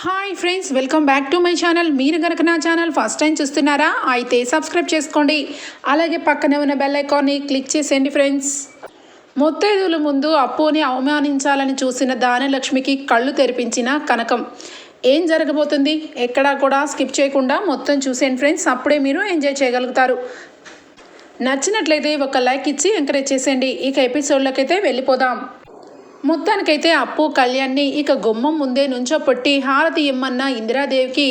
Hi friends welcome back to my channel మీరు కనుక నా ఛానల్ ఫస్ట్ టైం చూస్తున్నారా అయితే సబ్స్క్రైబ్ చేసుకోండి. అలాగే పక్కనే ఉన్న బెల్ ఐకాన్ని క్లిక్ చేసేయండి ఫ్రెండ్స్ ముత్తైదుల ముందు అప్పుని అవమానించాలని చూసిన దానలక్ష్మికి కళ్ళు తెరిపించిన కనకం. ఏం జరగబోతుంది? ఎక్కడా కూడా స్కిప్ చేయకుండా మొత్తం చూసేయండి ఫ్రెండ్స్ అప్పుడే మీరు ఎంజాయ్ చేయగలుగుతారు. నచ్చినట్లయితే ఒక లైక్ ఇచ్చి ఎంకరేజ్ చేసేయండి. ఇక ఎపిసోడ్లోకి అయితే వెళ్ళిపోదాం. మొత్తానికైతే అప్పు కళ్యాణ్ని ఇక గుమ్మం ముందే నుంచోపెట్టి హారతి ఇమ్మన్న ఇందిరాదేవికి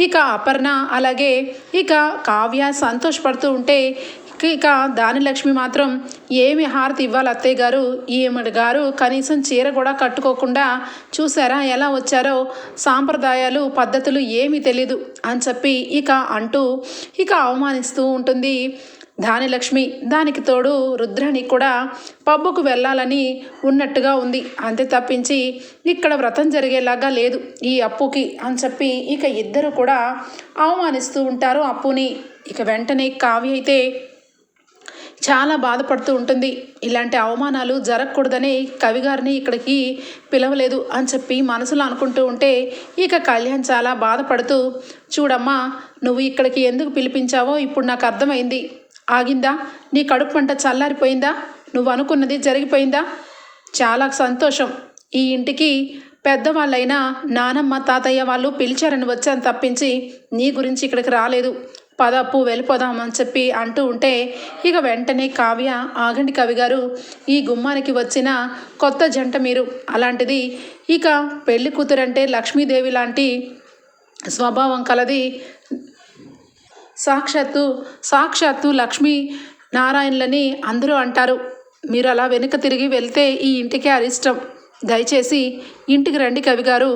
ఇక అపర్ణ అలాగే ఇక కావ్య సంతోషపడుతూ ఉంటే ఇక దానిలక్ష్మి మాత్రం ఏమి హారతి ఇవ్వాలి అత్తయ్య గారు? ఈమె గారు కనీసం చీర కూడా కట్టుకోకుండా చూసారా ఎలా వచ్చారో? సాంప్రదాయాలు పద్ధతులు ఏమీ తెలీదు అని చెప్పి ఇక అంటూ ఇక అవమానిస్తూ ఉంటుంది. దానిలక్ష్మి దానికి తోడు రుద్రాని కూడా పబ్బుకు వెళ్ళాలని ఉన్నట్టుగా ఉంది. అంతే తప్పించి ఇక్కడ వ్రతం జరిగేలాగా లేదు. ఈ అప్పుకి అని చెప్పి ఇక ఇద్దరు కూడా అవమానిస్తూ ఉంటారు అప్పుని. ఇక వెంటనే కావ్య అయితే చాలా బాధపడుతూ ఉంటుంది. ఇలాంటి అవమానాలు జరగకూడదని కవిగారిని ఇక్కడికి పిలవలేదు అని చెప్పి మనసులో అనుకుంటూ ఉంటే ఇక కళ్యాణ్ చాలా బాధపడుతూ చూడమ్మా నువ్వు ఇక్కడికి ఎందుకు పిలిపించావో ఇప్పుడు నాకు అర్థమైంది. ఆగిందా? నీ కడుపు పంట చల్లారిపోయిందా? నువ్వు అనుకున్నది జరిగిపోయిందా? చాలా సంతోషం. ఈ ఇంటికి పెద్దవాళ్ళైన నానమ్మ తాతయ్య వాళ్ళు పిలిచారని వచ్చాను తప్పించి నీ గురించి ఇక్కడికి రాలేదు. పదప్పు వెళ్ళిపోదామని చెప్పి అంటూ ఉంటే ఇక వెంటనే కావ్య ఆగండి కవి గారు ఈ గుమ్మానికి వచ్చిన కొత్త జంట మీరు. అలాంటిది ఇక పెళ్ళి కూతురంటే లక్ష్మీదేవి లాంటి స్వభావం కలది సాక్షాత్తు సాక్షాత్తు లక్ష్మీ నారాయణులని అందరూ అంటారు. మీరు అలా వెనుక తిరిగి వెళ్తే ఈ ఇంటికే అరిష్టం. దయచేసి ఇంటికి రండి కవిగారు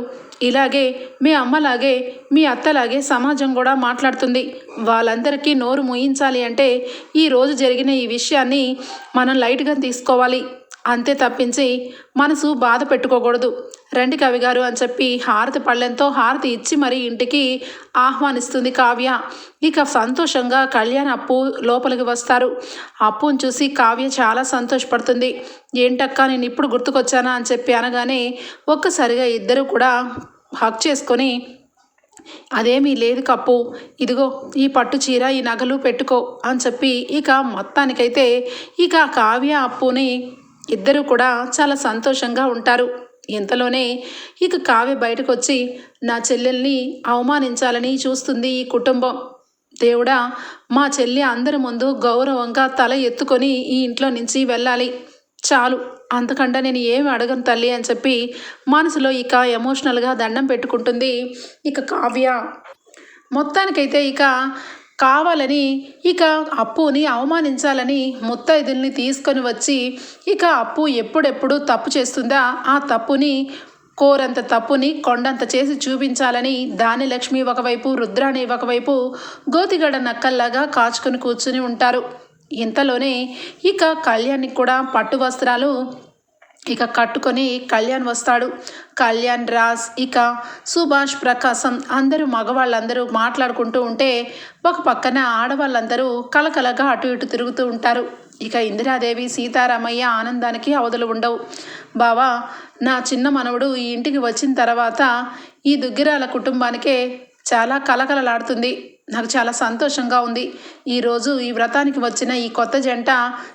ఇలాగే మీ అమ్మలాగే మీ అత్తలాగే సమాజం కూడా మాట్లాడుతుంది. వాళ్ళందరికీ నోరు మూయించాలి అంటే ఈ రోజు జరిగిన ఈ విషయాన్ని మనం లైట్గా తీసుకోవాలి. అంతే తప్పించి మనసు బాధ పెట్టుకోకూడదు. రండి కవిగారు అని చెప్పి హారతి పళ్ళెంతో హారతి ఇచ్చి మరి ఇంటికి ఆహ్వానిస్తుంది కావ్య. ఇక సంతోషంగా కళ్యాణ్ అప్పు లోపలికి వస్తారు. అప్పును చూసి కావ్య చాలా సంతోషపడుతుంది. ఏంటక్కా నేను ఇప్పుడు గుర్తుకొచ్చానా అని చెప్పి అనగానే ఒక్కసారిగా ఇద్దరు కూడా హక్ చేసుకొని అదేమీ లేదు కప్పు. ఇదిగో ఈ పట్టు చీర ఈ నగలు పెట్టుకో అని చెప్పి ఇక మొత్తానికైతే ఇక కావ్య అప్పుని ఇద్దరూ కూడా చాలా సంతోషంగా ఉంటారు. ఇంతలోనే ఇక కావ్య బయటకు వచ్చి నా చెల్లెల్ని అవమానించాలని చూస్తుంది ఈ కుటుంబం. దేవుడా మా చెల్లి అందరి ముందు గౌరవంగా తల ఎత్తుకొని ఈ ఇంట్లో నుంచి వెళ్ళాలి. చాలు. అంతకంటే నేను ఏమి అడగను తల్లి అని చెప్పి మనసులో ఇక ఎమోషనల్గా దండం పెట్టుకుంటుంది ఇక కావ్య. మొత్తానికైతే ఇక కావాలని ఇక అప్పుని అవమానించాలని ముత్తైదుల్ని తీసుకొని వచ్చి ఇక అప్పు ఎప్పుడెప్పుడు తప్పు చేస్తుందా ఆ తప్పుని కోరంత తప్పుని కొండంత చేసి చూపించాలని దానిలక్ష్మి ఒకవైపు రుద్రాణి ఒకవైపు గోతిగడ నక్కల్లాగా కాచుకొని కూర్చుని ఉంటారు. ఇంతలోనే ఇక కళ్యాణ్కి కూడా పట్టు వస్త్రాలు ఇక కట్టుకొని కళ్యాణ్ వస్తాడు. కళ్యాణ్ రాజ్ ఇక సుభాష్ ప్రకాశం అందరూ మగవాళ్ళందరూ మాట్లాడుకుంటూ ఉంటే ఒక పక్కన ఆడవాళ్ళందరూ కలకలగా అటు ఇటు తిరుగుతూ ఉంటారు. ఇక ఇందిరాదేవి సీతారామయ్య ఆనందానికి అవధులు ఉండవు. బావా నా చిన్న మనవడు ఈ ఇంటికి వచ్చిన తర్వాత ఈ దుగ్గిరాల కుటుంబానికే చాలా కలకలలాడుతుంది. నాకు చాలా సంతోషంగా ఉంది. ఈరోజు ఈ వ్రతానికి వచ్చిన ఈ కొత్త జంట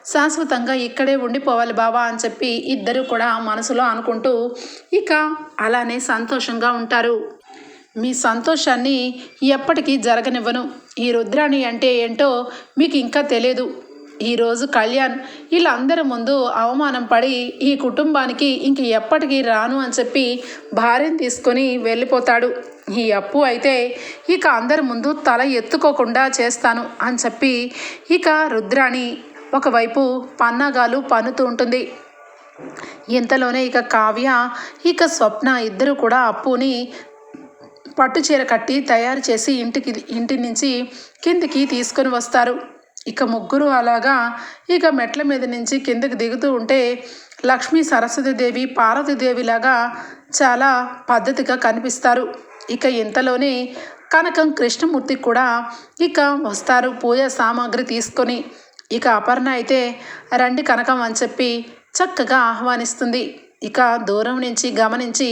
శాశ్వతంగా ఇక్కడే ఉండిపోవాలి బావా అని చెప్పి ఇద్దరు కూడా మనసులో అనుకుంటూ ఇక అలానే సంతోషంగా ఉంటారు. మీ సంతోషాన్ని ఎప్పటికీ జరగనివ్వను. ఈ రుద్రాణి అంటే ఏంటో మీకు ఇంకా తెలియదు ఈరోజు కళ్యాణ్ వీళ్ళందరి ముందు అవమానం పడి ఈ కుటుంబానికి ఇంక ఎప్పటికీ రాను అని చెప్పి భార్యను తీసుకొని వెళ్ళిపోతాడు. ఈ అప్పు అయితే ఇక అందరి ముందు తల ఎత్తుకోకుండా చేస్తాను అని చెప్పి ఇక రుద్రాణి ఒకవైపు పన్నాగాలు పన్నుతూ ఉంటుంది. ఇంతలోనే ఇక కావ్య ఇక స్వప్న ఇద్దరు కూడా అప్పుని పట్టు చీర కట్టి తయారు చేసి ఇంటికి ఇంటి నుంచి కిందికి తీసుకొని వస్తారు. ఇక ముగ్గురు అలాగా ఇక మెట్ల మీద నుంచి కిందకి దిగుతూ ఉంటే లక్ష్మీ సరస్వతీదేవి పార్వతీదేవిలాగా చాలా పద్ధతిగా కనిపిస్తారు. ఇక ఇంతలోనే కనకం కృష్ణమూర్తి కూడా ఇక వస్తారు పూజ సామాగ్రి తీసుకొని. ఇక అపర్ణ అయితే రండి కనకం అని చెప్పి చక్కగా ఆహ్వానిస్తుంది. ఇక దూరం నుంచి గమనించి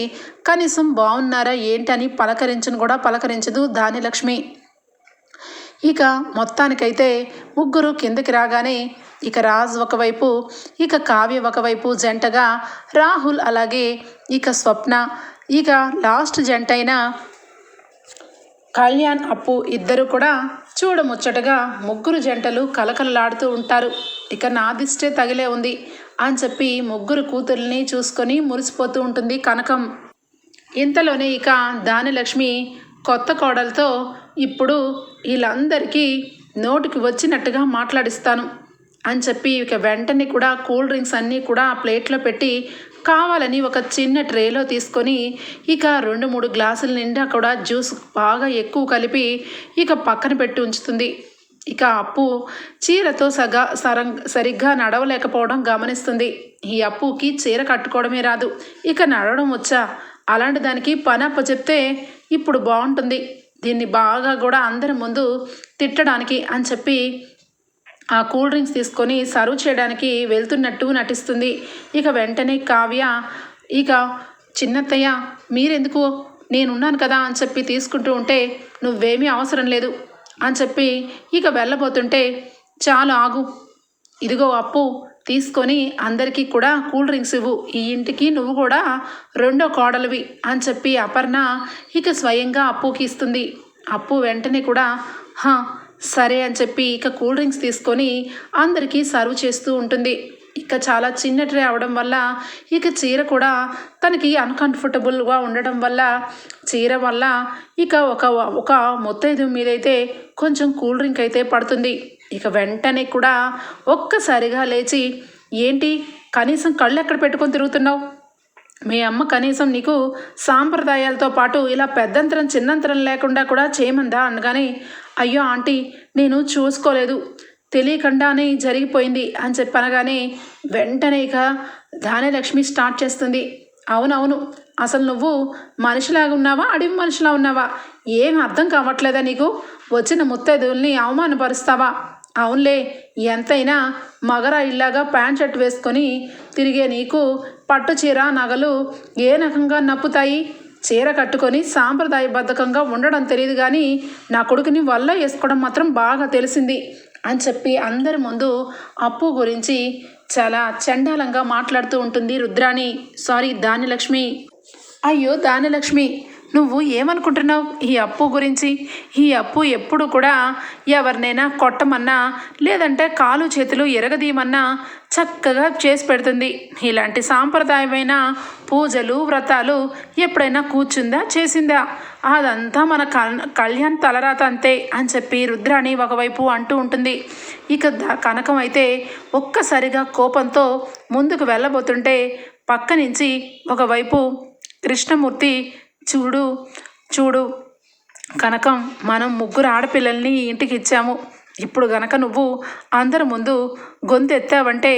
కనీసం బాగున్నారా ఏంటని పలకరించను కూడా పలకరించదు ధాన్యలక్ష్మి. ఇక మొత్తానికైతే ముగ్గురు కిందకి రాగానే ఇక రాజ్ ఒకవైపు ఇక కావ్య ఒకవైపు జంటగా రాహుల్ అలాగే ఇక స్వప్న. ఇక లాస్ట్ జంట అయిన కళ్యాణ్ అప్పు ఇద్దరు కూడా చూడముచ్చటగా ముగ్గురు జంటలు కలకలలాడుతూ ఉంటారు. ఇక నా దిష్టే తగిలే ఉంది అని చెప్పి ముగ్గురు కూతుర్ని చూసుకొని మురిసిపోతూ ఉంటుంది కనకం. ఇంతలోనే ఇక దానిలక్ష్మి కొత్త కోడలతో ఇప్పుడు వీళ్ళందరికీ నోటికి వచ్చినట్టుగా మాట్లాడిస్తాను అని చెప్పి ఇక వెంటనే కూడా కూల్ డ్రింక్స్ అన్నీ కూడా ఆ ప్లేట్లో పెట్టి కావాలని ఒక చిన్న ట్రేలో తీసుకొని ఇక రెండు మూడు గ్లాసుల నిండా కూడా జ్యూస్ బాగా ఎక్కువ కలిపి ఇక పక్కన పెట్టి ఉంచుతుంది. ఇక అప్పు చీరతో సగా సరం సరిగ్గా నడవలేకపోవడం గమనిస్తుంది. ఈ అప్పుకి చీర కట్టుకోవడమే రాదు. ఇక నడవడం వచ్చా? అలాంటి దానికి పని అప్ప చెప్తే ఇప్పుడు బాగుంటుంది. దీన్ని బాగా కూడా అందరి ముందు తిట్టడానికి అని చెప్పి ఆ కూల్ డ్రింక్స్ తీసుకొని సర్వ్ చేయడానికి వెళ్తున్నట్టు నటిస్తుంది. ఇక వెంటనే కావ్య ఇక చిన్నత్తయ్య మీరెందుకు? నేనున్నాను కదా అని చెప్పి తీసుకుంటూ ఉంటే నువ్వేమీ అవసరం లేదు అని చెప్పి ఇక వెళ్ళబోతుంటే చాలు ఆగు. ఇదిగో అప్పు. తీసుకొని అందరికీ కూడా కూల్ డ్రింక్స్ ఇవ్వు. ఈ ఇంటికి నువ్వు కూడా రెండో కోడలివి అని చెప్పి అపర్ణ ఇక స్వయంగా అప్పుకి ఇస్తుంది. అప్పు వెంటనే కూడా హా సరే అని చెప్పి ఇక కూల్ డ్రింక్స్ తీసుకొని అందరికీ సర్వ్ చేస్తూ ఉంటుంది. ఇక చాలా చిన్న ట్రే అవడం వల్ల ఇక చీర కూడా తనకి అన్కంఫర్టబుల్గా ఉండడం వల్ల చీర వల్ల ఇక ఒక ఒక మొత్తైదు మీదైతే కొంచెం కూల్ డ్రింక్ అయితే పడుతుంది. ఇక వెంటనే కూడా ఒక్కసారిగా లేచి ఏంటి? కనీసం కళ్ళు ఎక్కడ పెట్టుకొని తిరుగుతున్నావు? మీ అమ్మ కనీసం నీకు సాంప్రదాయాలతో పాటు ఇలా పెద్దంతరం చిన్నంతరం లేకుండా కూడా చేయమందా? అనగానే అయ్యో ఆంటీ నేను చూసుకోలేదు. తెలియకుండానే జరిగిపోయింది అని చెప్పనగానే వెంటనే ఇక ధాన్యలక్ష్మి స్టార్ట్ చేస్తుంది. అవునవును అసలు నువ్వు మనిషిలాగా ఉన్నావా? అడవి మనిషిలా ఉన్నావా? ఏం అర్థం కావట్లేదా నీకు? వచ్చిన ముత్తైదుల్ని అవమానపరుస్తావా? అవునులే ఎంతైనా మగర ఇల్లాగా ప్యాంట్ షర్ట్ వేసుకొని తిరిగే నీకు పట్టు చీర నగలు ఏ రకంగా నప్పుతాయి? చీర కట్టుకొని సాంప్రదాయబద్ధకంగా ఉండడం తెలియదు కానీ నా కొడుకుని వల్ల వేసుకోవడం మాత్రం బాగా తెలిసింది అని చెప్పి అందరి ముందు అప్పు గురించి చాలా చండాలంగా మాట్లాడుతూ ఉంటుంది రుద్రాణి. సారీ దానిలక్ష్మి అయ్యో దానిలక్ష్మి నువ్వు ఏమనుకుంటున్నావు? ఈ అప్పు గురించి? ఈ అప్పు ఎప్పుడు కూడా ఎవరినైనా కొట్టమన్నా లేదంటే కాలు చేతులు ఎరగదీయమన్నా చక్కగా చేసి పెడుతుంది. ఇలాంటి సాంప్రదాయమైన పూజలు వ్రతాలు ఎప్పుడైనా కూర్చుందా? చేసిందా? అదంతా మన కల్ కళ్యాణ్ తలరాత అంతే అని చెప్పి రుద్రాణి ఒకవైపు అంటూ ఉంటుంది. ఇక ద- కనకం అయితే ఒక్కసారిగా కోపంతో ముందుకు వెళ్ళబోతుంటే పక్క నుంచి ఒకవైపు కృష్ణమూర్తి చూడు చూడు. కనకం మనం ముగ్గురు ఆడపిల్లల్ని ఇంటికి ఇచ్చాము. ఇప్పుడు గనక నువ్వు అందరి ముందు గొంతు ఎత్తావంటే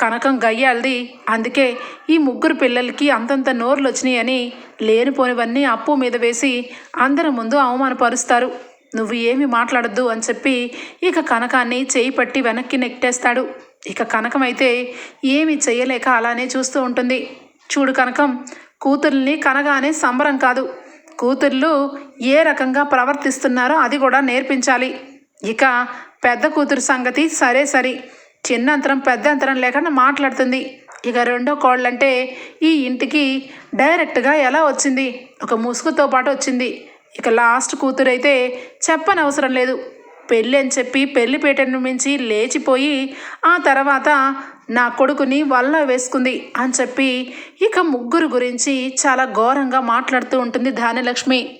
కనకం గయ్యాలది. అందుకే ఈ ముగ్గురు పిల్లలకి అంతంత నోర్లు వచ్చినాయని లేనిపోనివన్నీ అప్పు మీద వేసి అందరి ముందు అవమానపరుస్తారు. నువ్వు ఏమి మాట్లాడద్దు అని చెప్పి ఇక కనకాన్ని చేయి పట్టి వెనక్కి నెట్టేస్తాడు. ఇక కనకం అయితే ఏమి చేయలేక అలానే చూస్తూ ఉంటుంది. చూడు కనకం కూతుర్ని కనగానే సంబరం కాదు. కూతుర్లు ఏ రకంగా ప్రవర్తిస్తున్నారో అది కూడా నేర్పించాలి. ఇక పెద్ద కూతురు సంగతి సరే సరి. చిన్నంతరం పెద్దంతరం లేకుండా మాట్లాడుతుంది. ఇక రెండో కోళ్ళంటే ఈ ఇంటికి డైరెక్ట్గా ఎలా వచ్చింది? ఒక ముసుగుతో పాటు వచ్చింది. ఇక లాస్ట్ కూతురు అయితే చెప్పనవసరం లేదు. పెళ్ళి అని చెప్పి పెళ్ళిపేట మించి లేచిపోయి ఆ తర్వాత నా కొడుకుని వల్ల వేసుకుంది అని చెప్పి ఇక ముగ్గురు గురించి చాలా ఘోరంగా మాట్లాడుతూ ఉంటుంది ధాన్యలక్ష్మి.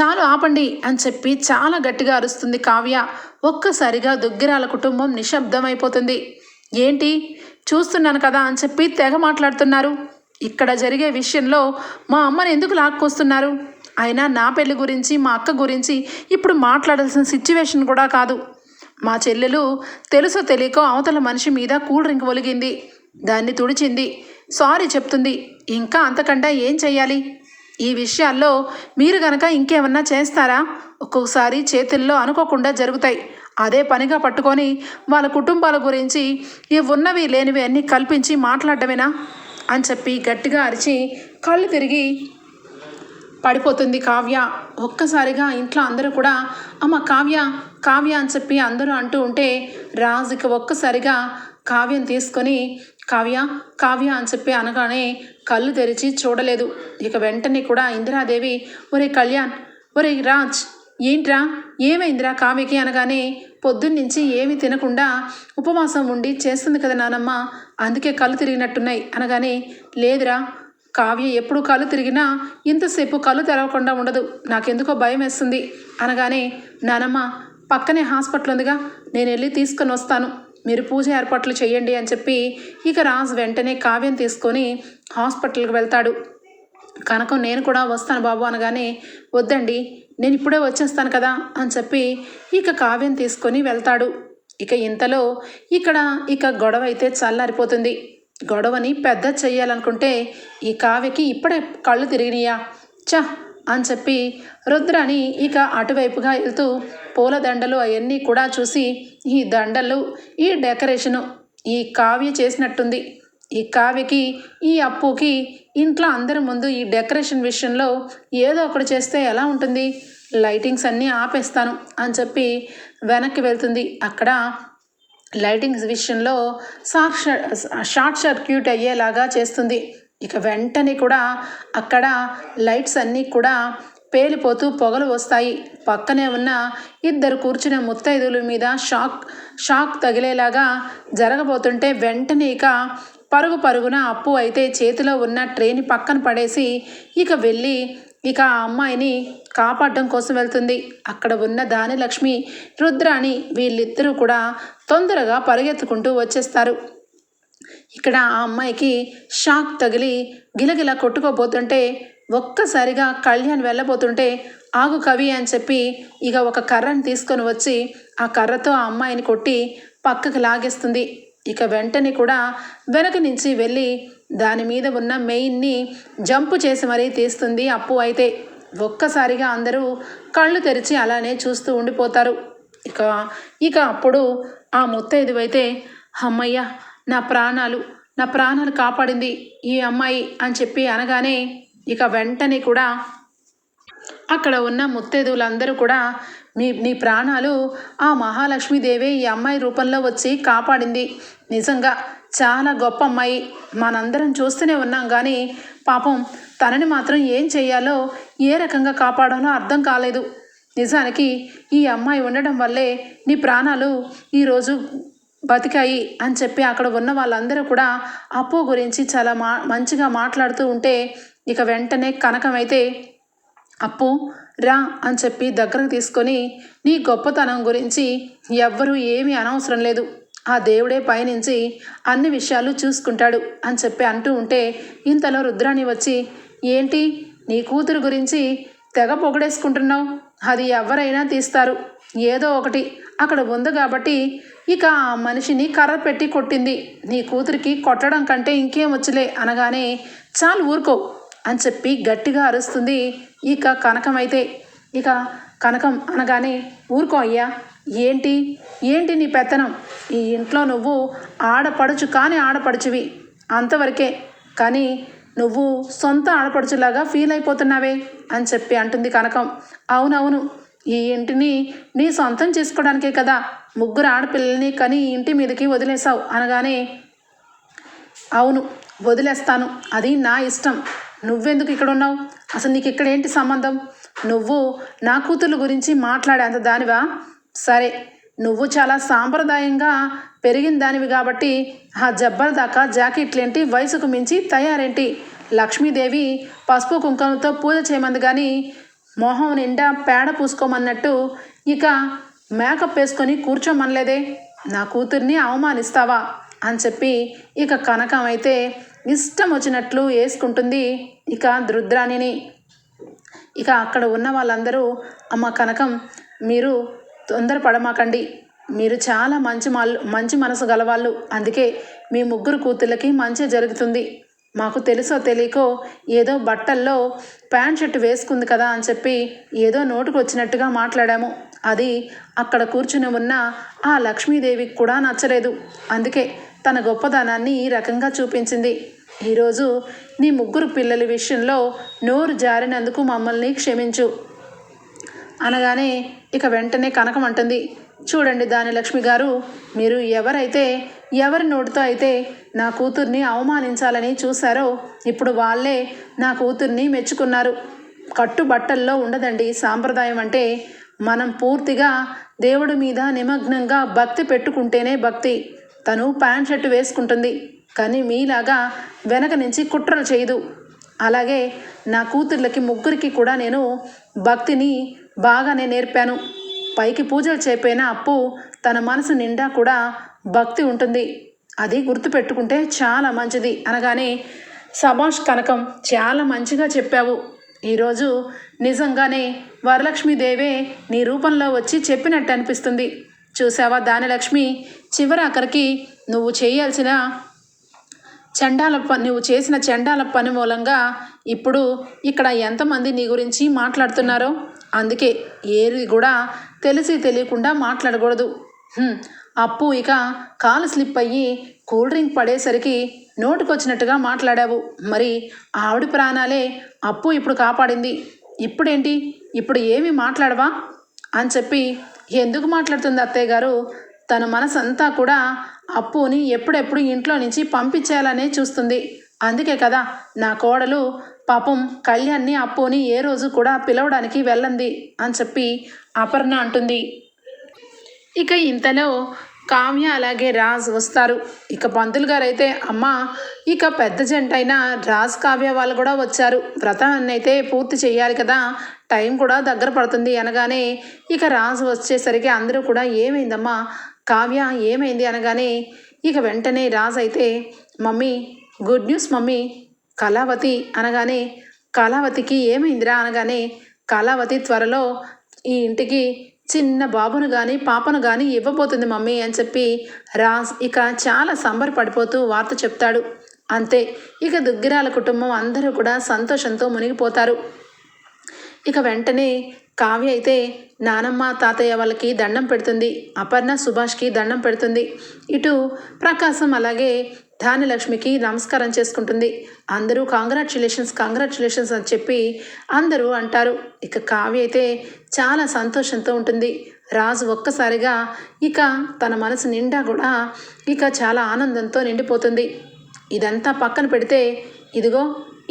చాలు ఆపండి అని చెప్పి చాలా గట్టిగా అరుస్తుంది కావ్య. ఒక్కసారిగా దుగ్గిరాల కుటుంబం నిశ్శబ్దమైపోతుంది. ఏంటి? చూస్తున్నాను కదా అని చెప్పి తెగ మాట్లాడుతున్నారు. ఇక్కడ జరిగే విషయంలో మా అమ్మని ఎందుకు లాక్కొస్తున్నారు? అయినా నా పెళ్ళి గురించి మా అక్క గురించి ఇప్పుడు మాట్లాడాల్సిన సిచ్యువేషన్ కూడా కాదు. మా చెల్లెలు తెలుసో తెలియకో అవతల మనిషి మీద కూల్ డ్రింక్ ఒలిగింది. దాన్ని తుడిచింది. సారీ చెప్తుంది. ఇంకా అంతకంటే ఏం చెయ్యాలి? ఈ విషయాల్లో మీరు గనక ఇంకేమన్నా చేస్తారా? ఒక్కొక్కసారి చేతుల్లో అనుకోకుండా జరుగుతాయి. అదే పనిగా పట్టుకొని వాళ్ళ కుటుంబాల గురించి ఈ ఉన్నవి లేనివి అన్నీ కల్పించి మాట్లాడటమేనా? అని చెప్పి గట్టిగా అరిచి కళ్ళు తిరిగి పడిపోతుంది కావ్య. ఒక్కసారిగా ఇంట్లో అందరూ కూడా అమ్మ కావ్య కావ్య అని చెప్పి అందరూ అంటూ ఉంటే రాజుకి ఒక్కసారిగా కావ్యం తీసుకొని కావ్య కావ్య అని చెప్పి అనగానే కళ్ళు తెరిచి చూడలేదు. ఇక వెంటనే కూడా ఇందిరాదేవి ఒరే కళ్యాణ్ ఒరే రాజ్ ఏంట్రా? ఏమైందిరా కావ్యకి? అనగానే పొద్దున్నుంచి ఏమీ తినకుండా ఉపవాసం ఉండి చేస్తుంది కదా నానమ్మ అందుకే కళ్ళు తిరిగినట్టున్నాయి. అనగానే లేదురా కావ్య ఎప్పుడు కళ్ళు తిరిగినా ఇంతసేపు కళ్ళు తెరవకుండా ఉండదు. నాకెందుకో భయం వేస్తుంది. అనగానే నానమ్మ పక్కనే హాస్పిటల్ ఉందిగా. నేను వెళ్ళి తీసుకొని వస్తాను. మీరు పూజ ఏర్పాట్లు చేయండి అని చెప్పి ఇక రాజు వెంటనే కావ్యం తీసుకొని హాస్పిటల్కి వెళ్తాడు. కనకం నేను కూడా వస్తాను బాబు అనగానే వద్దండి నేను ఇప్పుడే వచ్చేస్తాను కదా అని చెప్పి ఇక కావ్యం తీసుకొని వెళ్తాడు. ఇక ఇంతలో ఇక్కడ ఇక గొడవ అయితే చల్లారిపోతుంది. గొడవని పెద్ద చెయ్యాలనుకుంటే ఈ కావ్యకి ఇప్పుడే కళ్ళు తిరిగినయా చ అని చెప్పి రుద్రాని ఇక అటువైపుగా వెళ్తూ పూల దండలు అవన్నీ కూడా చూసి ఈ దండలు ఈ డెకరేషను ఈ కావ్య చేసినట్టుంది. ఈ కావ్యకి ఈ అప్పుకి ఇంట్లో అందరి ముందు ఈ డెకరేషన్ విషయంలో ఏదో ఒకటి చేస్తే ఎలా ఉంటుంది? లైటింగ్స్ అన్నీ ఆపేస్తాను అని చెప్పి వెనక్కి వెళ్తుంది. అక్కడ లైటింగ్స్ విషయంలో షార్ట్ షార్ట్ సర్క్యూట్ అయ్యేలాగా చేస్తుంది. ఇక వెంటనే కూడా అక్కడ లైట్స్ అన్నీ కూడా పేలిపోతూ పొగలు వస్తాయి. పక్కనే ఉన్న ఇద్దరు కూర్చునే ముత్తైదుల మీద షాక్ షాక్ తగిలేలాగా జరగబోతుంటే వెంటనే ఇక పరుగు పరుగున అప్పు అయితే చేతిలో ఉన్న ట్రేని పక్కన పడేసి ఇక వెళ్ళి ఇక ఆ అమ్మాయిని కాపాడడం కోసం వెళ్తుంది. అక్కడ ఉన్న దానిలక్ష్మి రుద్రాని వీళ్ళిద్దరూ కూడా తొందరగా పరుగెత్తుకుంటూ వచ్చేస్తారు. ఇక్కడ ఆ అమ్మాయికి షాక్ తగిలి గిలగిల కొట్టుకోబోతుంటే ఒక్కసారిగా కళ్యాణ్ వెళ్ళబోతుంటే ఆగు కవి అని చెప్పి ఇక ఒక కర్రను తీసుకొని వచ్చి ఆ కర్రతో ఆ అమ్మాయిని కొట్టి పక్కకు లాగేస్తుంది. ఇక వెంటనే కూడా వెనక నుంచి వెళ్ళి దాని మీద ఉన్న మెయిన్ని జంపు చేసి మరీ తీస్తుంది. అప్పు అయితే ఒక్కసారిగా అందరూ కళ్ళు తెరిచి అలానే చూస్తూ ఉండిపోతారు. ఇక ఇక అప్పుడు ఆ ముత్తైదువైతే అమ్మయ్య నా ప్రాణాలు నా ప్రాణాలు కాపాడింది ఈ అమ్మాయి అని చెప్పి అనగానే ఇక వెంటనే కూడా అక్కడ ఉన్న ముత్తైదువులందరూ కూడా మీ నీ ప్రాణాలు ఆ మహాలక్ష్మీదేవి ఈ అమ్మాయి రూపంలో వచ్చి కాపాడింది. నిజంగా చాలా గొప్ప అమ్మాయి. మనందరం చూస్తూనే ఉన్నాం కానీ పాపం తనని మాత్రం ఏం చేయాలో ఏ రకంగా కాపాడాలో అర్థం కాలేదు. నిజానికి ఈ అమ్మాయి ఉండడం వల్లే నీ ప్రాణాలు ఈరోజు బతికాయి అని చెప్పి అక్కడ ఉన్న వాళ్ళందరూ కూడా అప్పు గురించి చాలా మా మంచిగా మాట్లాడుతూ ఉంటే ఇక వెంటనే కనకమైతే అప్పు రా అని చెప్పి దగ్గరకు తీసుకొని నీ గొప్పతనం గురించి ఎవ్వరూ ఏమీ అనవసరం లేదు. ఆ దేవుడే పైనుంచి అన్ని విషయాలు చూసుకుంటాడు అని చెప్పి అంటూ ఉంటే ఇంతలో రుద్రాణి వచ్చి ఏంటి? నీ కూతురు గురించి తెగ పొగడేసుకుంటున్నావు. అది ఎవరైనా తీస్తారు. ఏదో ఒకటి. అక్కడ ఉంది కాబట్టి ఇక ఆ మనిషిని కర్ర పెట్టి కొట్టింది. నీ కూతురికి కొట్టడం కంటే ఇంకేం వచ్చలే అనగానే చాలు ఊరుకో. అని చెప్పి గట్టిగా అరుస్తుంది. ఇక కనకమైతే ఇక కనకం అనగానే ఊరుకో అయ్యా ఏంటి? ఏంటి నీ పెత్తనం? ఈ ఇంట్లో నువ్వు ఆడపడుచు కానీ ఆడపడుచువి అంతవరకే. కానీ నువ్వు సొంత ఆడపడుచులాగా ఫీల్ అయిపోతున్నావే అని చెప్పి అంటుంది కనకం. అవునవును ఈ ఇంటిని నీ సొంతం చేసుకోవడానికే కదా. ముగ్గురు ఆడపిల్లల్ని కని ఈ ఇంటి మీదకి వదిలేసావు అనగానే అవును వదిలేస్తాను. అది నా ఇష్టం. నువ్వెందుకు ఇక్కడ ఉన్నావు అసలు నీకు ఇక్కడ ఏంటి సంబంధం? నువ్వు నా కూతుర్ల గురించి మాట్లాడేంత దానివా? సరే నువ్వు చాలా సాంప్రదాయంగా పెరిగిన దానివి కాబట్టి ఆ జబ్బర్ దాకా జాకెట్లేంటి వయసుకు మించి తయారేంటి? లక్ష్మీదేవి పసుపు కుంకుమతో పూజ చేయమంది కానీ మొహం నిండా పేడ పూసుకోమన్నట్టు ఇక మేకప్ వేసుకొని కూర్చోమనలేదే. నా కూతుర్ని అవమానిస్తావా? అని చెప్పి ఇక కనకం అయితే ఇష్టం వచ్చినట్లు వేసుకుంటుంది ఇక రుద్రాణిని. ఇక అక్కడ ఉన్న వాళ్ళందరూ అమ్మ కనకం మీరు తొందరపడమాకండి. మీరు చాలా మంచి మాల్ మంచి మనసు గలవాళ్ళు. అందుకే మీ ముగ్గురు కూతుళ్ళకి మంచి జరుగుతుంది. మాకు తెలుసో తెలియకో ఏదో బట్టల్లో ప్యాంట్ షర్ట్ వేసుకుంది కదా అని చెప్పి ఏదో నోటుకు వచ్చినట్టుగా మాట్లాడాము. అది అక్కడ కూర్చుని ఉన్న ఆ లక్ష్మీదేవికి కూడా నచ్చలేదు. అందుకే తన గొప్పదనాన్ని ఈ రకంగా చూపించింది. ఈరోజు నీ ముగ్గురు పిల్లల విషయంలో నోరు జారినందుకు మమ్మల్ని క్షమించు. అనగానే ఇక వెంటనే కనకం అంటుంది. చూడండి దానిలక్ష్మి గారు మీరు ఎవరైతే ఎవరి నోటితో అయితే నా కూతుర్ని అవమానించాలని చూశారో ఇప్పుడు వాళ్ళే నా కూతుర్ని మెచ్చుకున్నారు. కట్టుబట్టల్లో ఉండదండి సాంప్రదాయం అంటే మనం పూర్తిగా దేవుడి మీద నిమగ్నంగా భక్తి పెట్టుకుంటేనే భక్తి. తను ప్యాంట్ షర్ట్ వేసుకుంటుంది. కానీ మీలాగా వెనక నుంచి కుట్రలు చేయదు. అలాగే నా కూతుర్లకి ముగ్గురికి కూడా నేను భక్తిని బాగానే నేర్పాను. పైకి పూజలు చేపైన అప్పు తన మనసు నిండా కూడా భక్తి ఉంటుంది. అది గుర్తుపెట్టుకుంటే చాలా మంచిది అనగానే సభాష్ కనకం చాలా మంచిగా చెప్పావు. ఈరోజు నిజంగానే వరలక్ష్మీదేవే నీ రూపంలో వచ్చి చెప్పినట్టు అనిపిస్తుంది. చూసావా దానిలక్ష్మి? చివరి అక్కడికి నువ్వు చేయాల్సిన చండాల పని నువ్వు చేసిన చండాల పని మూలంగా ఇప్పుడు ఇక్కడ ఎంతమంది నీ గురించి మాట్లాడుతున్నారో? అందుకే ఏది కూడా తెలిసి తెలియకుండా మాట్లాడకూడదు. అప్పు ఇక కాలు స్లిప్ అయ్యి కూల్ డ్రింక్ పడేసరికి నోటికొచ్చినట్టుగా మాట్లాడావు. మరి ఆవిడ ప్రాణాలే అప్పు ఇప్పుడు కాపాడింది. ఇప్పుడేంటి? ఇప్పుడు ఏమి మాట్లాడవా? అని చెప్పి ఎందుకు మాట్లాడుతుంది అత్తయ్య గారు? తన మనసంతా కూడా అప్పుని ఎప్పుడెప్పుడు ఇంట్లో నుంచి పంపించేయాలనే చూస్తుంది. అందుకే కదా నా కోడలు పాపం కళ్యాణ్ని అప్పుని ఏ రోజు కూడా పిలవడానికి వెళ్ళంది అని చెప్పి అపర్ణ అంటుంది. ఇక ఇంతలో కావ్య అలాగే రాజ్ వస్తారు. ఇక పంతులు గారైతే అయితే అమ్మ ఇక పెద్ద జంట అయిన రాజ్ కావ్య వాళ్ళు కూడా వచ్చారు. వ్రతాన్ని అయితే పూర్తి చేయాలి కదా టైం కూడా దగ్గర పడుతుంది అనగానే ఇక రాజు వచ్చేసరికి అందరూ కూడా ఏమైందమ్మా? కావ్య ఏమైంది అనగానే ఇక వెంటనే రాజ్ అయితే mummy good news mummy. Kalavathi అనగానే కళావతికి ఏమైందిరా? అనగానే కళావతి త్వరలో ఈ ఇంటికి చిన్న బాబును కానీ పాపను కానీ ఇవ్వబోతుంది మమ్మీ అని చెప్పి రాజ్ ఇక చాలా సంబరపడిపోతూ వార్త చెప్తాడు. అంతే ఇక దుగ్గిరాల కుటుంబం అందరూ కూడా సంతోషంతో మునిగిపోతారు. ఇక వెంటనే కావ్య అయితే నానమ్మ తాతయ్య వాళ్ళకి దండం పెడుతుంది. అపర్ణ సుభాష్కి దండం పెడుతుంది. ఇటు ప్రకాశం అలాగే ధాన్యలక్ష్మికి నమస్కారం చేసుకుంటుంది. అందరూ కాంగ్రాచులేషన్స్ కాంగ్రాచులేషన్స్ అని చెప్పి అందరూ అంటారు. ఇక కావ్య అయితే చాలా సంతోషంతో ఉంటుంది. రాజు ఒక్కసారిగా ఇక తన మనసు నిండా కూడా ఇక చాలా ఆనందంతో నిండిపోతుంది. ఇదంతా పక్కన పెడితే ఇదిగో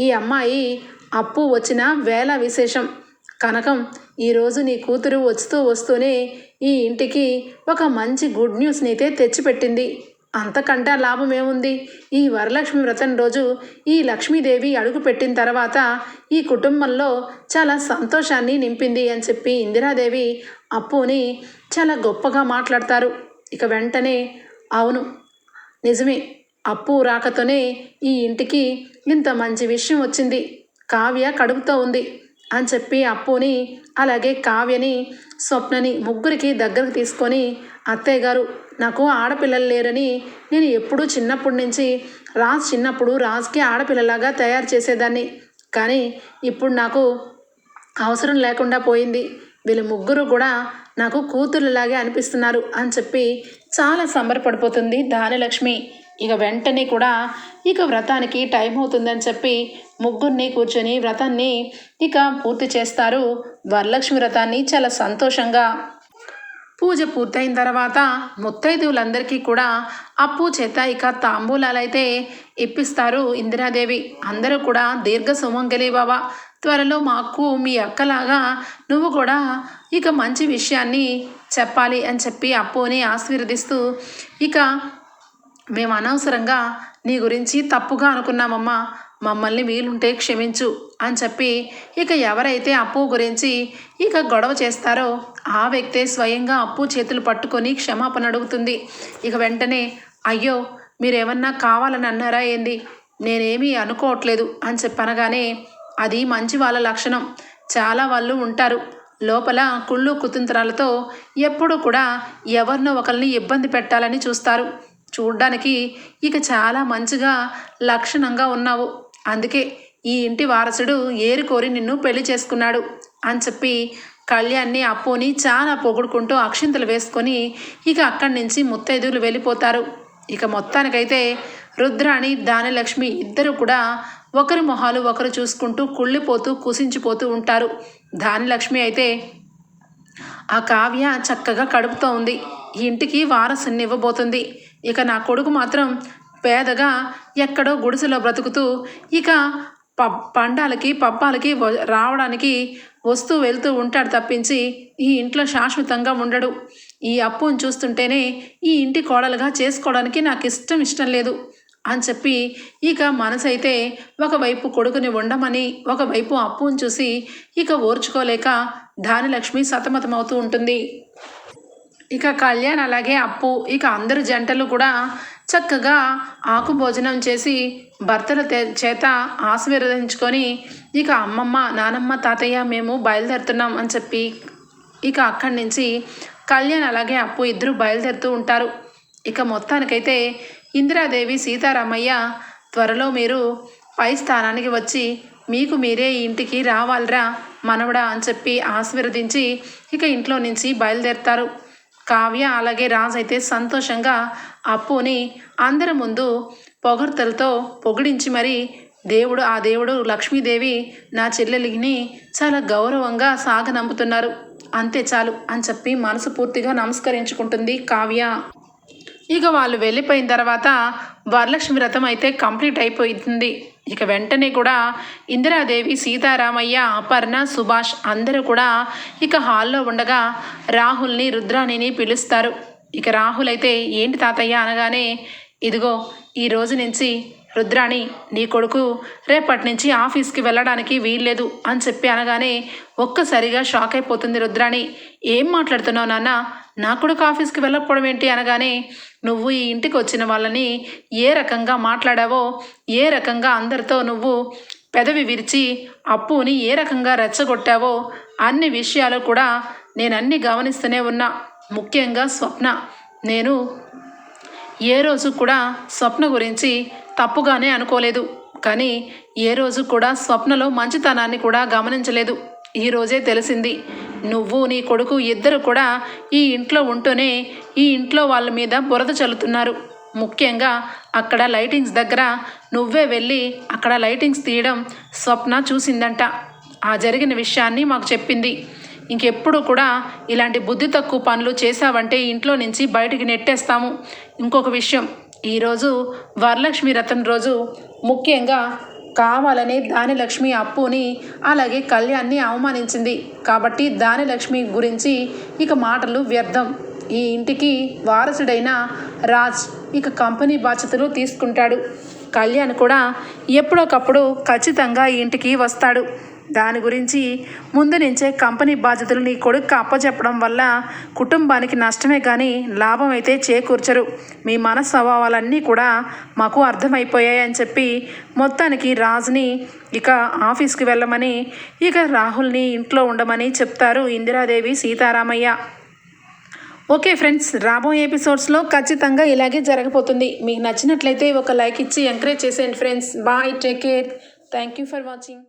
ఈ అమ్మాయి అప్పు వచ్చిన వేళ విశేషం. కనకం ఈరోజు నీ కూతురు వస్తూ వస్తూనే ఈ ఇంటికి ఒక మంచి గుడ్ న్యూస్ని అయితే తెచ్చిపెట్టింది. అంతకంటే లాభం ఏముంది? ఈ వరలక్ష్మి వ్రతం రోజు ఈ లక్ష్మీదేవి అడుగు పెట్టిన తర్వాత ఈ కుటుంబంలో చాలా సంతోషాన్ని నింపింది అని చెప్పి ఇందిరాదేవి అప్పుని చాలా గొప్పగా మాట్లాడతారు. ఇక వెంటనే అవును నిజమే అప్పు రాకతోనే ఈ ఇంటికి ఇంత మంచి విషయం వచ్చింది. కావ్య కడుపుతో ఉంది. అని చెప్పి అప్పుని అలాగే కావ్యని స్వప్నని ముగ్గురికి దగ్గరకు తీసుకొని అత్తయ్య గారు నాకు ఆడపిల్లలు లేరని నేను ఎప్పుడూ చిన్నప్పటి నుంచి రాజ్ చిన్నప్పుడు రాజ్కి ఆడపిల్లలాగా తయారు చేసేదాన్ని. కానీ ఇప్పుడు నాకు అవసరం లేకుండా పోయింది. వీళ్ళు ముగ్గురు కూడా నాకు కూతురులాగే అనిపిస్తున్నారు అని చెప్పి చాలా సంబరపడిపోతుంది దానిలక్ష్మి ఇక వెంటనే కూడా ఇక వ్రతానికి టైం అవుతుందని చెప్పి ముగ్గురిని కూర్చొని వ్రతాన్ని ఇక పూర్తి చేస్తారు. వరలక్ష్మి వ్రతాన్ని చాలా సంతోషంగా. పూజ పూర్తయిన తర్వాత ముత్తైదువులందరికీ కూడా అప్పు చేత ఇక తాంబూలాలైతే ఇప్పిస్తారు ఇందిరాదేవి. అందరూ కూడా దీర్ఘ సుమంగలి బాబా త్వరలో మాకు మీ అక్కలాగా నువ్వు కూడా ఇక మంచి విషయాన్ని చెప్పాలి అని చెప్పి అప్పుని ఆశీర్వదిస్తూ ఇక మేము అనవసరంగా నీ గురించి తప్పుగా అనుకున్నామమ్మా. మమ్మల్ని వీలుంటే క్షమించు అని చెప్పి ఇక ఎవరైతే అప్పు గురించి ఇక గొడవ చేస్తారో ఆ వ్యక్తే స్వయంగా అప్పు చేతులు పట్టుకొని క్షమాపణ అడుగుతుంది. ఇక వెంటనే అయ్యో మీరేమన్నా కావాలని అన్నారా ఏంది? నేనేమీ అనుకోవట్లేదు అని చెప్పనగానే అది మంచి వాళ్ళ లక్షణం. చాలా వాళ్ళు ఉంటారు. లోపల కుళ్ళు కుతంత్రాలతో ఎప్పుడూ కూడా ఎవరినో ఒకరిని ఇబ్బంది పెట్టాలని చూస్తారు. చూడ్డానికి ఇక చాలా మంచిగా లక్షణంగా ఉన్నావు. అందుకే ఈ ఇంటి వారసుడు ఏరుకోరి నిన్ను పెళ్ళి చేసుకున్నాడు అని చెప్పి కళ్యాణ్ని అప్పుని చాలా పొగుడుకుంటూ అక్షింతలు వేసుకొని ఇక అక్కడి నుంచి ముత్తైదువులు వెళ్ళిపోతారు. ఇక మొత్తానికైతే రుద్రాణి దానిలక్ష్మి ఇద్దరు కూడా ఒకరి మొహాలు ఒకరు చూసుకుంటూ కుళ్ళిపోతూ కుసించిపోతూ ఉంటారు. దానిలక్ష్మి అయితే ఆ కావ్య చక్కగా కడుపుతో ఉంది. ఇంటికి వారసుని ఇవ్వబోతుంది. ఇక నా కొడుకు మాత్రం పేదగా ఎక్కడో గుడిసెలో బ్రతుకుతూ ఇక ప పండాలకి పప్పాలకి వ- రావడానికి వస్తూ వెళ్తూ ఉంటాడు తప్పించి ఈ ఇంట్లో శాశ్వతంగా ఉండడు. ఈ అప్పును చూస్తుంటేనే ఈ ఇంటి కోడలుగా చేసుకోవడానికి నాకు ఇష్టం ఇష్టం లేదు. అని చెప్పి ఇక మనసైతే ఒకవైపు కొడుకుని ఉండమని ఒకవైపు అప్పును చూసి ఇక ఓర్చుకోలేక ధానిలక్ష్మి సతమతమవుతూ ఉంటుంది. ఇక కళ్యాణ్ అలాగే అప్పు ఇక అందరు జంటలు కూడా చక్కగా ఆకు భోజనం చేసి భర్తల చేత ఆశీర్వదించుకొని ఇక అమ్మమ్మ నానమ్మ తాతయ్య మేము బయలుదేరుతున్నాం అని చెప్పి ఇక అక్కడి నుంచి కళ్యాణ్ అలాగే అప్పు ఇద్దరు బయలుదేరుతూ ఉంటారు. ఇక మొత్తానికైతే ఇందిరాదేవి సీతారామయ్య త్వరలో మీరు పై స్థానానికి వచ్చి మీకు మీరే ఇంటికి రావాలిరా మనవడా అని చెప్పి ఆశీర్వదించి ఇక ఇంట్లో నుంచి బయలుదేరుతారు. కావ్య అలాగే రాజ్ అయితే సంతోషంగా అప్పుని అందరి ముందు పొగడ్తలతో పొగిడించి మరి దేవుడు ఆ దేవుడు లక్ష్మీదేవి నా చెల్లెలిని చాలా గౌరవంగా సాగనంపుతున్నారు. అంతే చాలు అని చెప్పి మనసు పూర్తిగా నమస్కరించుకుంటుంది కావ్య. ఇక వాళ్ళు వెళ్ళిపోయిన తర్వాత వరలక్ష్మి వ్రతం అయితే కంప్లీట్ అయిపోతుంది ఇక వెంటనే కూడా ఇందిరాదేవి సీతారామయ్య అపర్ణ సుభాష్ అందరూ కూడా ఇక హాల్లో ఉండగా రాహుల్ని రుద్రాణిని పిలుస్తారు. ఇక రాహుల్ అయితే ఏంటి తాతయ్య? అనగానే ఇదిగో ఈ రోజు నుంచి రుద్రాణి నీ కొడుకు రేపటి నుంచి ఆఫీస్కి వెళ్ళడానికి వీల్లేదు అని చెప్పి అనగానే ఒక్కసారిగా షాక్ అయిపోతుంది రుద్రాణి. ఏం మాట్లాడుతున్నావు నాన్న? నా కొడుకు ఆఫీస్కి వెళ్ళకపోవడం ఏంటి అనగానే నువ్వు ఈ ఇంటికి వచ్చిన వాళ్ళని ఏ రకంగా మాట్లాడావో ఏ రకంగా అందరితో నువ్వు పెదవి విరిచి అప్పుని ఏ రకంగా రెచ్చగొట్టావో అన్ని విషయాలు కూడా నేను అన్ని గమనిస్తూనే ఉన్నా. ముఖ్యంగా స్వప్న. నేను ఏ రోజు కూడా స్వప్న గురించి తప్పుగానే అనుకోలేదు. కానీ ఏ రోజు కూడా స్వప్నలో మంచితనాన్ని కూడా గమనించలేదు. ఈ రోజే తెలిసింది. నువ్వు నీ కొడుకు ఇద్దరు కూడా ఈ ఇంట్లో ఉంటూనే ఈ ఇంట్లో వాళ్ళ మీద బురద చల్లుతున్నారు. ముఖ్యంగా అక్కడ లైటింగ్స్ దగ్గర నువ్వే వెళ్ళి అక్కడ లైటింగ్స్ తీయడం స్వప్న చూసిందంట. ఆ జరిగిన విషయాన్ని మాకు చెప్పింది. ఇంకెప్పుడు కూడా ఇలాంటి బుద్ధి తక్కువ పనులు చేశావంటే ఇంట్లో నుంచి బయటికి నెట్టేస్తాము. ఇంకొక విషయం ఈరోజు వరలక్ష్మి రథం రోజు ముఖ్యంగా కావాలనే దానిలక్ష్మి అప్పుని అలాగే కళ్యాణ్ని అవమానించింది. కాబట్టి దానిలక్ష్మి గురించి ఇక మాటలు వ్యర్థం. ఈ ఇంటికి వారసుడైన రాజ్ ఇక కంపెనీ బాధ్యతలు తీసుకుంటాడు. కళ్యాణ్ కూడా ఎప్పుడొకప్పుడు ఖచ్చితంగా ఈ ఇంటికి వస్తాడు. దాని గురించి ముందు నుంచే కంపెనీ బాధ్యతలు నీ కొడుకు అప్పచెప్పడం వల్ల కుటుంబానికి నష్టమే కానీ లాభం అయితే చేకూర్చరు. మీ మన స్వభావాలన్నీ కూడా మాకు అర్థమైపోయాయని చెప్పి మొత్తానికి రాజుని ఇక ఆఫీస్కి వెళ్ళమని ఇక రాహుల్ని ఇంట్లో ఉండమని చెప్తారు ఇందిరాదేవి సీతారామయ్య. ఓకే ఫ్రెండ్స్ రాబోయే ఎపిసోడ్స్లో ఖచ్చితంగా ఇలాగే జరగబోతుంది. మీకు నచ్చినట్లయితే ఒక లైక్ ఇచ్చి ఎంకరేజ్ చేసేయండి friends. Bye take care. Thank you for watching.